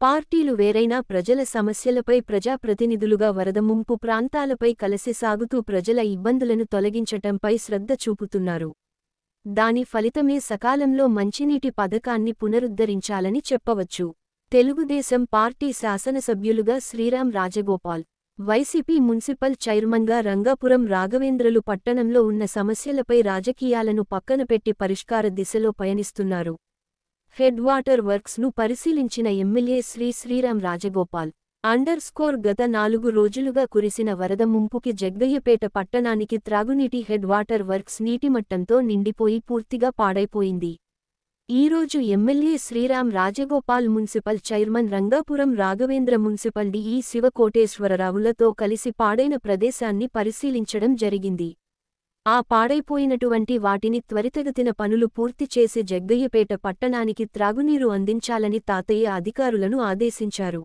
పార్టీలు వేరైనా ప్రజల సమస్యలపై ప్రజాప్రతినిధులుగా వరద ముంపు ప్రాంతాలపై కలిసి సాగుతూ ప్రజల ఇబ్బందులను తొలగించటంపై శ్రద్ధ చూపుతున్నారు. దాని ఫలితమే సకాలంలో మంచినీటి పథకాన్ని పునరుద్ధరించాలని చెప్పవచ్చు. తెలుగుదేశం పార్టీ శాసనసభ్యులుగా శ్రీరాం రాజగోపాల్ వైసీపీ మున్సిపల్ చైర్మన్గా రంగాపురం రాఘవేంద్రలు పట్టణంలో ఉన్న సమస్యలపై రాజకీయాలను పక్కనపెట్టి పరిష్కార దిశలో పయనిస్తున్నారు. హెడ్ వాటర్ పరిశీలించిన MLA Shri Sriram Rajagopal under score గత నాలుగు రోజులుగా కురిసిన వరద ముంపుకి జగ్గయ్యపేట పట్టణానికి త్రాగునీటి హెడ్ వాటర్ వర్క్స్ నీటిమట్టంతో నిండిపోయి పూర్తిగా పాడైపోయింది. ఈరోజు MLA Sriram Rajagopal municipal chairman Rangapuram Raghavendra municipal DE శివకోటేశ్వరరావులతో కలిసి పాడైన ప్రదేశాన్ని పరిశీలించడం జరిగింది. ఆ పాడైపోయినటువంటి వాటిని త్వరితగతిన పనులు పూర్తి చేసి జగ్గయ్యపేట పట్టణానికి త్రాగునీరు అందించాలని తాతయ్య అధికారులను ఆదేశించారు.